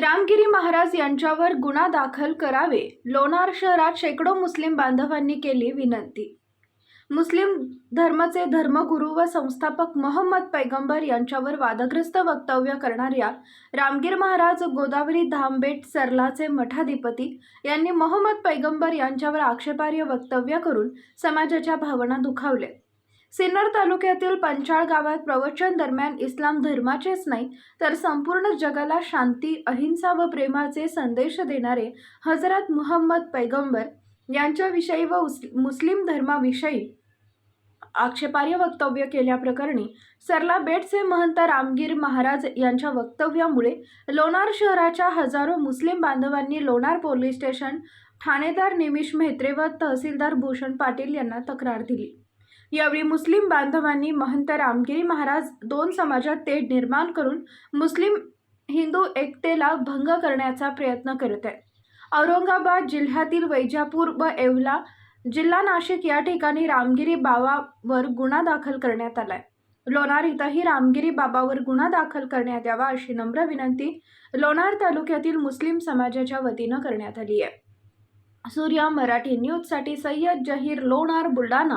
रामगिरी महाराज यांच्यावर गुन्हा दाखल करावे लोणार शहरात शेकडो मुस्लिम बांधवांनी केली विनंती. मुस्लिम धर्माचे धर्मगुरू व संस्थापक मोहम्मद पैगंबर यांच्यावर वादग्रस्त वक्तव्य करणाऱ्या रामगीर महाराज गोदावरी धामबेट सरलाचे मठाधिपती यांनी मोहम्मद पैगंबर यांच्यावर आक्षेपार्ह वक्तव्य करून समाजाच्या भावना दुखावल्या. सिन्नर तालुक्यातील पंचाळ गावात प्रवचन दरम्यान इस्लाम धर्माचेच नाही तर संपूर्ण जगाला शांती अहिंसा व प्रेमाचे संदेश देणारे हजरत मुहम्मद पैगंबर यांच्याविषयी व मुस्लिम धर्माविषयी आक्षेपार्ह वक्तव्य केल्याप्रकरणी सरला बेटचे महंत रामगीर महाराज यांच्या वक्तव्यामुळे लोणार शहराच्या हजारो मुस्लिम बांधवांनी लोणार पोलीस स्टेशन ठाणेदार निमिष म्हेत्रे व तहसीलदार भूषण पाटील यांना तक्रार दिली. यावेळी मुस्लिम बांधवांनी महंत रामगिरी महाराज दोन समाजात तेढ निर्माण करून मुस्लिम हिंदू एकतेला भंग करण्याचा प्रयत्न करत आहेत. औरंगाबाद जिल्ह्यातील वैजापूर व येवला जिल्हा नाशिक या ठिकाणी रामगिरी बाबावर गुन्हा दाखल करण्यात आलाय. लोणार इथंही रामगिरी बाबावर गुन्हा दाखल करण्यात यावा अशी नम्र विनंती लोणार तालुक्यातील मुस्लिम समाजाच्या वतीनं करण्यात आली आहे. सूर्या मराठी न्यूजसाठी सय्यद जहीर लोणार बुलढाणा.